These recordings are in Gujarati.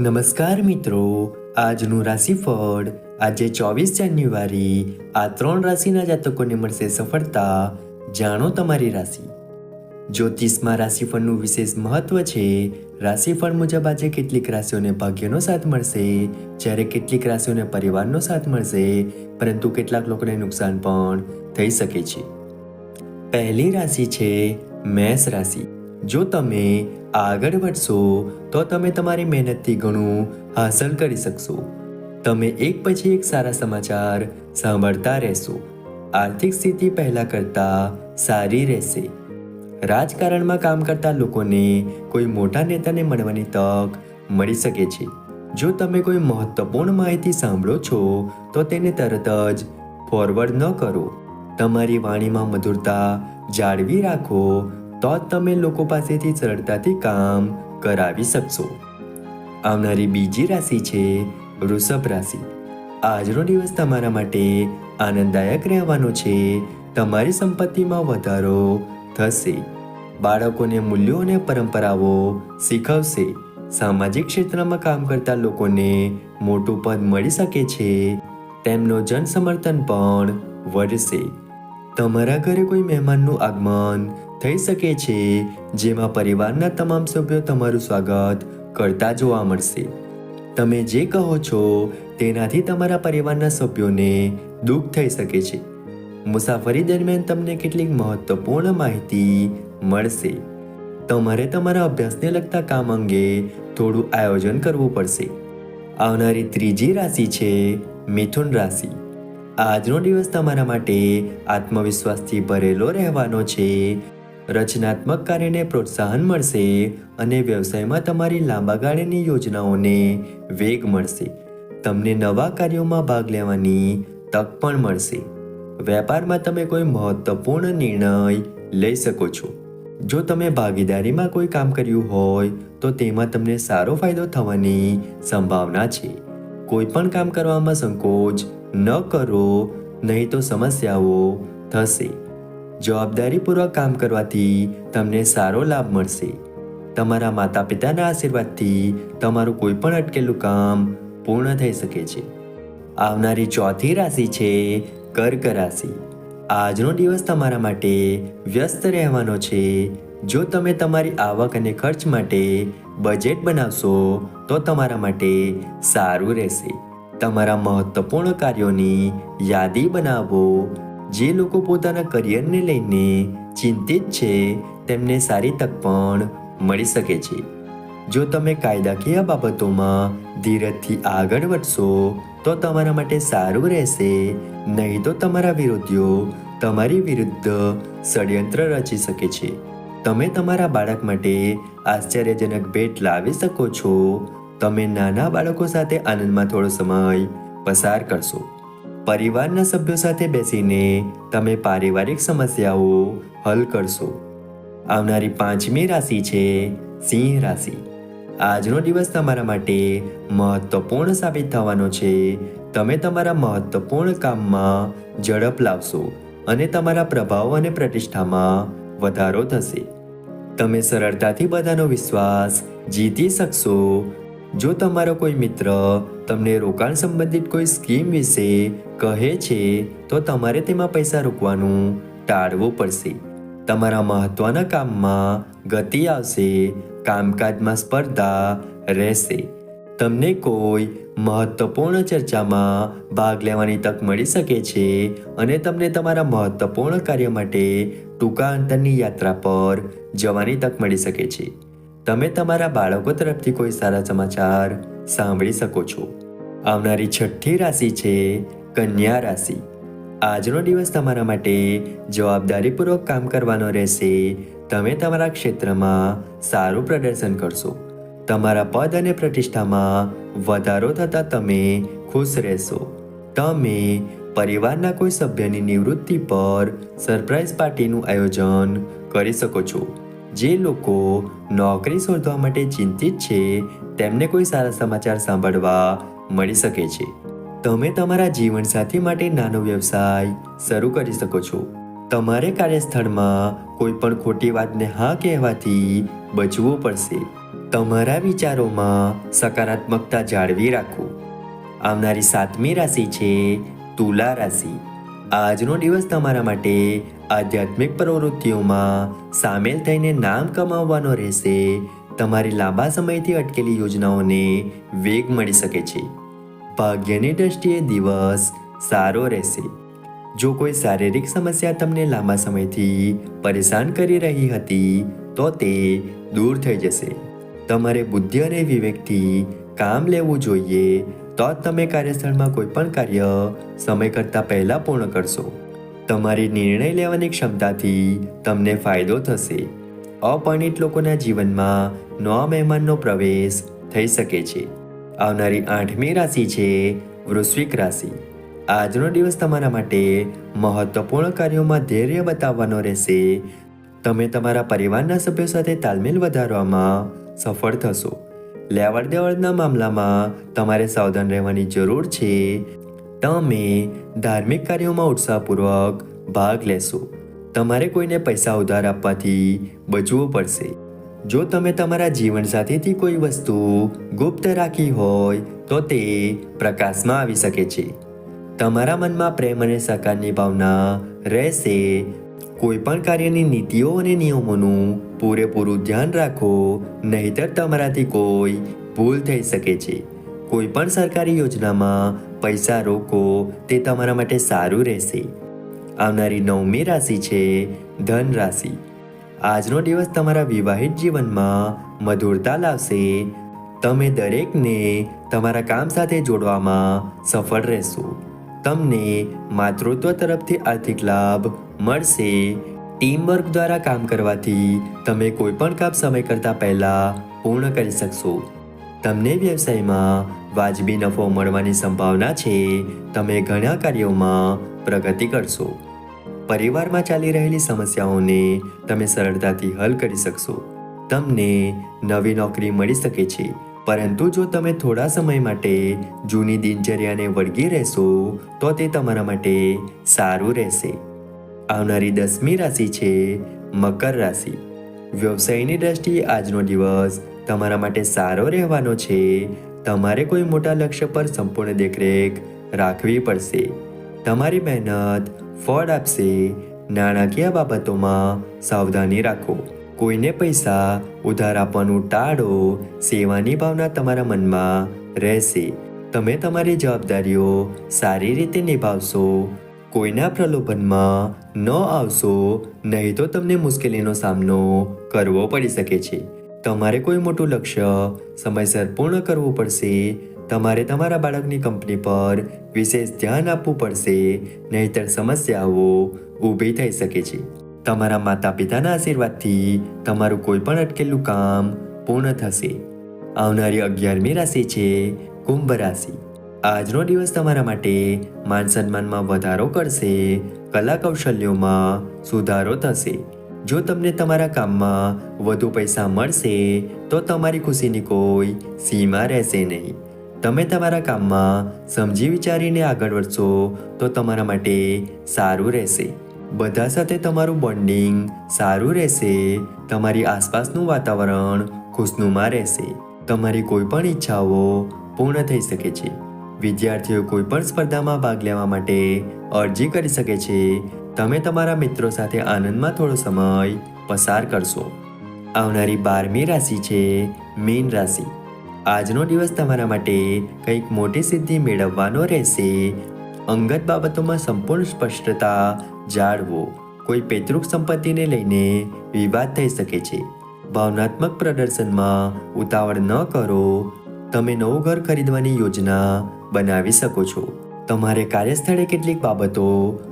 નમસ્કાર મિત્રો, આજનું રાશિફળ, આજે ચોવીસ જાન્યુઆરી, આ ત્રણ રાશિના જાતકોને મળશે સફળતા. જાણો તમારી રાશિ. જ્યોતિષમાં રાશિફળનું વિશેષ મહત્વ છે. રાશિફળ મુજબ આજે કેટલીક રાશિઓને ભાગ્યનો સાથ મળશે, જ્યારે કેટલીક રાશિઓને પરિવારનો સાથ મળશે, પરંતુ કેટલાક લોકોને નુકસાન પણ થઈ શકે છે. પહેલી રાશિ છે મેષ રાશિ. જો તમે આગળ વધશો તો તમે તમારી મહેનતથી ઘણું હાંસલ કરી શકશો. તમે એક પછી એક સારા સમાચાર સાંભળતા રહેશો. આર્થિક સ્થિતિ પહેલાં કરતાં સારી રહેશે. રાજકારણમાં કામ કરતા લોકોને કોઈ મોટા નેતાને મળવાની તક મળી શકે છે. જો તમે કોઈ મહત્વપૂર્ણ માહિતી સાંભળો છો, તો તેને તરત જ ફોરવર્ડ ન કરો. તમારી વાણીમાં મધુરતા જાળવી રાખો તો જ તમે લોકો પાસેથી સરળતાથી કામ કરાવી શકશો. આવનારી બીજી રાશિ છે વૃષભ રાશિ. આજનો દિવસ તમારા માટે આનંદદાયક રહેવાનો છે. તમારી સંપત્તિમાં વધારો થશે. બાળકોને મૂલ્યો અને પરંપરાઓ શીખવશે. સામાજિક ક્ષેત્રમાં કામ કરતા લોકોને મોટું પદ મળી શકે છે. તેમનો જન સમર્થન પણ વધશે. તમારા ઘરે કોઈ મહેમાનનું આગમન થઈ શકે છે, જેમાં પરિવારના તમામ સભ્યો તમારું સ્વાગત કરતા જોવા મળશે. તમે જે કહો છો, તેનાથી તમારા પરિવારના સભ્યોને દુઃખ થઈ શકે છે. મુસાફરી દરમિયાન તમને કેટલીક મહત્વપૂર્ણ માહિતી મળશે. તમારે તમારા અભ્યાસને લગતા કામ અંગે થોડું આયોજન કરવું પડશે. આવનારી ત્રીજી રાશિ છે, મિથુન રાશિ. આજનો દિવસ તમારા માટે આત્મવિશ્વાસથી ભરેલો રહેવાનો છે. રચનાત્મક કાર્યને પ્રોત્સાહન મળશે અને વ્યવસાયમાં તમારી લાંબા ગાળાની યોજનાઓને વેગ મળશે. તમને નવા કાર્યોમાં ભાગ લેવાની તક પણ મળશે. વેપારમાં તમે કોઈ મહત્વપૂર્ણ નિર્ણય લઈ શકો છો. જો તમે ભાગીદારીમાં કોઈ કામ કર્યું હોય, તો તેમાં તમને સારો ફાયદો થવાની સંભાવના છે. કોઈ પણ કામ કરવામાં સંકોચ ન કરો, નહીં તો સમસ્યાઓ થશે. જવાબદારીપૂર્વક કામ કરવાથી તમને સારો લાભ મળશે. તમારા માતા પિતાના આશીર્વાદથી તમારું કોઈ પણ અટકેલું કામ પૂર્ણ થઈ શકે છે. આવનારી ચોથી રાશિ છે કર્ક રાશિ. આજનો દિવસ તમારા માટે વ્યસ્ત રહેવાનો છે. જો તમે તમારી આવક અને ખર્ચ માટે બજેટ બનાવશો, તો તમારા માટે સારું રહેશે. તમારા મહત્વપૂર્ણ કાર્યોની યાદી બનાવો જે લોકો પોતાના કરિયરને લઈને ચિંતિત છે, તેમને સારી તક પણ મળી શકે છે. જો તમે કાયદાકીય બાબતોમાં ધીરજથી આગળ વધશો, તો તમારા માટે સારું રહેશે. નહીં તો તમારા વિરોધીઓ તમારી વિરુદ્ધ ષડયંત્ર રચી શકે છે. તમે તમારા બાળક માટે આશ્ચર્યજનક ભેટ લાવી શકો છો. તમે નાના બાળકો સાથે આનંદમાં થોડો સમય પસાર કરશો. પરિવારના સભ્યો સાથે બેસીને તમે પારિવારિક સમસ્યાઓ હલ કરશો. આવનારી પાંચમી રાશિ છે સિંહ રાશિ. આજનો દિવસ તમારા માટે મહત્વપૂર્ણ સાબિત થવાનો છે. તમે તમારા મહત્વપૂર્ણ કામમાં ઝડપ લાવશો અને તમારા પ્રભાવ અને પ્રતિષ્ઠામાં વધારો થશે. તમે સરળતાથી બધાનો વિશ્વાસ જીતી શકશો જો તમારો કોઈ મિત્ર તમને રોકાણ સંબંધિત કોઈ સ્કીમ વિશે કહે છે, તો તમારે તેમાં પૈસા રોકવાનું ટાળવું પડશે. તમારા મહત્વના કામમાં ગતિ આવશે, કામકાજમાં સ્પર્ધા રહેશે. તમને કોઈ મહત્વપૂર્ણ ચર્ચામાં ભાગ લેવાની તક મળી શકે છે અને તમને તમારા મહત્વપૂર્ણ કાર્ય માટે ટૂંકા અંતરની યાત્રા પર જવાની તક મળી શકે છે. તમે તમારા બાળકો તરફથી કોઈ સારા સમાચાર સાંભળી શકો છો. આવનારી છઠ્ઠી રાશિ છે કન્યા રાશિ. આજનો દિવસ તમારા માટે જવાબદારીપૂર્વક કામ કરવાનો રહેશે. તમે તમારા ક્ષેત્રમાં સારું પ્રદર્શન કરશો. તમારા પદ અને પ્રતિષ્ઠામાં વધારો થતાં તમે ખુશ રહેશો. તમે પરિવારના કોઈ સભ્યની નિવૃત્તિ પર સરપ્રાઇઝ પાર્ટીનું આયોજન કરી શકો છો. જે લોકો નોકરી શોધવા માટે ચિંતિત છે, તેમને કોઈ સારા સમાચાર સાંભળવા મળી શકે છે. તમે તમારા જીવનસાથી માટે નાનો વ્યવસાય શરૂ કરી શકો છો. તમારે કાર્યસ્થળમાં કોઈ પણ ખોટી વાતને હા કહેવાથી બચવું પડશે. તમારા વિચારોમાં સકારાત્મકતા જાળવી રાખો. આવનારી સાતમી રાશિ છે તુલા રાશિ. આજનો દિવસ તમારા માટે આધ્યાત્મિક પ્રવૃત્તિઓમાં સામેલ થઈને નામ કમાવવાનો રહેશે, તમારી લાંબા સમયથી અટકેલી યોજનાઓને વેગ મળી શકે છે. ભાગ્યની દ્રષ્ટિએ દિવસ સારો રહેશે. જો કોઈ શારીરિક સમસ્યા તમને લાંબા સમયથી પરેશાન કરી રહી હતી, તો તે દૂર થઈ જશે. તમારે બુદ્ધિ અને વિવેકથી કામ લેવું જોઈએ, તો જ તમે કાર્યસ્થળમાં કોઈ પણ કાર્ય સમય કરતાં પહેલાં પૂર્ણ કરશો. તમારી નિર્ણય લેવાની ક્ષમતાથી તમને ફાયદો થશે. અપરિણિત લોકોના જીવનમાં નવા મહેમાનનો પ્રવેશ થઈ શકે છે. આવનારી આઠમી રાશિ છે વૃશ્વિક રાશિ. આજનો દિવસ તમારા માટે મહત્વપૂર્ણ કાર્યોમાં ધૈર્ય બતાવવાનો રહેશે. તમે તમારા પરિવારના સભ્યો સાથે તાલમેલ વધારવામાં સફળ થશો. લેવડ દેવડના મામલામાં તમારે સાવધાન રહેવાની જરૂર છે. તમે ધાર્મિક કાર્યોમાં ઉત્સાહપૂર્વક ભાગ લેશો. તમારે કોઈને પૈસા ઉધાર આપવાથી બચવું પડશે. જો તમે તમારા જીવનસાથીથી કોઈ વસ્તુ ગુપ્ત રાખી હોય, તો તે પ્રકાશમાં આવી શકે છે. તમારા મનમાં પ્રેમ અને સહકારની ભાવના રહેશે. કોઈપણ કાર્યની નીતિઓ અને નિયમોનું પૂરેપૂરું ધ્યાન રાખો, નહીતર તમારાથી કોઈ ભૂલ થઈ શકે છે. કોઈ પણ સરકારી યોજનામાં પૈસા રોકો તે તમારા માટે સારું રહેશે. આવનારી નવમી રાશિ છે ધન રાશિ. આજનો દિવસ તમારા વિવાહિત જીવનમાં મધુરતા લાવશે. તમે દરેકને તમારા કામ સાથે જોડવામાં સફળ રહેશો. તમને માતૃત્વ તરફથી આર્થિક લાભ મળશે. ટીમવર્ક દ્વારા કામ કરવાથી તમે કોઈ પણ કામ સમય કરતાં પહેલાં પૂર્ણ કરી શકશો. તમને વ્યવસાયમાં વાજબી નફો મળવાની સંભાવના છે. તમે ઘણા કાર્યોમાં પ્રગતિ કરશો. પરિવારમાં ચાલી રહેલી સમસ્યાઓને તમે સરળતાથી હલ કરી શકશો. તમને નવી નોકરી મળી શકે છે. પરંતુ જો તમે થોડા સમય માટે જૂની દિનચર્યાને વળગી રહેશો, તો તે તમારા માટે સારું રહેશે. આવનારી દસમી રાશિ છે મકર રાશિ. વ્યવસાયની દ્રષ્ટિએ આજનો દિવસ તમારા માટે સારો રહેવાનો છે. તમારે કોઈ મોટા લક્ષ્ય પર સંપૂર્ણ દેખરેખ રાખવી પડશે. તમારી મહેનત, ફળ આપશે. નાણાકીય બાબતોમાં સાવધાની રાખો. કોઈને પૈસા, ઉધાર આપવાનું ટાળો સેવાની ભાવના તમારા મનમાં રહેશે. તમે તમારી જવાબદારીઓ સારી રીતે નિભાવશો. કોઈના પ્રલોભનમાં ન આવશો, નહીં તો તમને મુશ્કેલીનો સામનો કરવો પડી શકે છે. તમારે કોઈ મોટું લક્ષ્ય સમયસર પૂર્ણ કરવું પડશે, તમારે તમારા બાળકની કંપની પર વિશેષ ધ્યાન આપવું પડશે, નહીતર સમસ્યાઓ ઊભી થઈ શકે છે. તમારા માતા પિતાના આશીર્વાદથી તમારું કોઈ પણ અટકેલું કામ પૂર્ણ થશે. આવનારી અગિયારમી રાશિ છે કુંભ રાશિ. આજનો દિવસ તમારા માટે માન સન્માનમાં વધારો કરશે, કલા કૌશલ્યોમાં સુધારો થશે. જો તમને તમારા કામમાં વધુ પૈસા મળશે, તો તમારી ખુશીની કોઈ સીમા રહેશે નહીં. તમે તમારા કામમાં સમજી વિચારીને આગળ વધશો, તો તમારા માટે સારું રહેશે. બધા સાથે તમારું બોન્ડિંગ સારું રહેશે, તમારી આસપાસનું વાતાવરણ ખુશનુમા રહેશે. તમારી કોઈ પણ ઈચ્છાઓ પૂર્ણ થઈ શકે છે. વિદ્યાર્થીઓ કોઈ પણ સ્પર્ધામાં ભાગ લેવા માટે અરજી કરી શકે છે તમે તમારા મિત્રો સાથે આનંદમાં થોડો સમય પસાર કરશો. આવનારી બારમી રાશિ છે મીન રાશિ. આજનો દિવસ તમારા માટે કંઈક મોટી સિદ્ધિ મેળવવાનો રહેશે. અંગત બાબતોમાં સંપૂર્ણ સ્પષ્ટતા જાળવો. કોઈ પૈતૃક સંપત્તિને લઈને વિવાદ થઈ શકે છે. ભાવનાત્મક પ્રદર્શનમાં ઉતાવળ ન કરો. તમે નવું ઘર ખરીદવાની યોજના બનાવી શકો છો. તમારે કાર્યસ્થળે કેટલીક બાબતો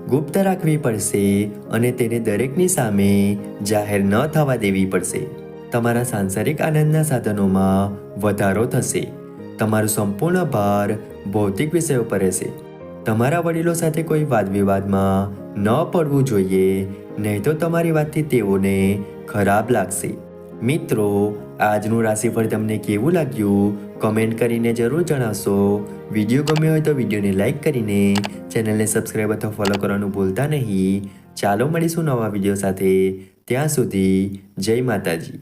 ગુપ્ત રાખવી પડશે અને તેને દરેકની સામે જાહેર ન થવા દેવી પડશે. તમારા સાંસારિક આનંદના સાધનોમાં વધારો થશે. તમારો સંપૂર્ણ ભાર ભૌતિક વિષયો પર રહેશે. તમારા વડીલો સાથે કોઈ વાદ વિવાદમાં ન પડવું જોઈએ, નહીં તો તમારી વાતથી તેઓને ખરાબ લાગશે. મિત્રો, આજનું રાશિફળ તમને કેવું લાગ્યું કમેન્ટ કરીને જરૂર જણાવશો. વીડિયો ગમ્યો હોય તો વિડીયોને લાઈક કરીને ચેનલને સબસ્ક્રાઈબ અથવા ફોલો કરવાનું ભૂલતા નહીં. ચાલો મળીશું નવા વીડિયો સાથે. ત્યાં સુધી જય માતાજી.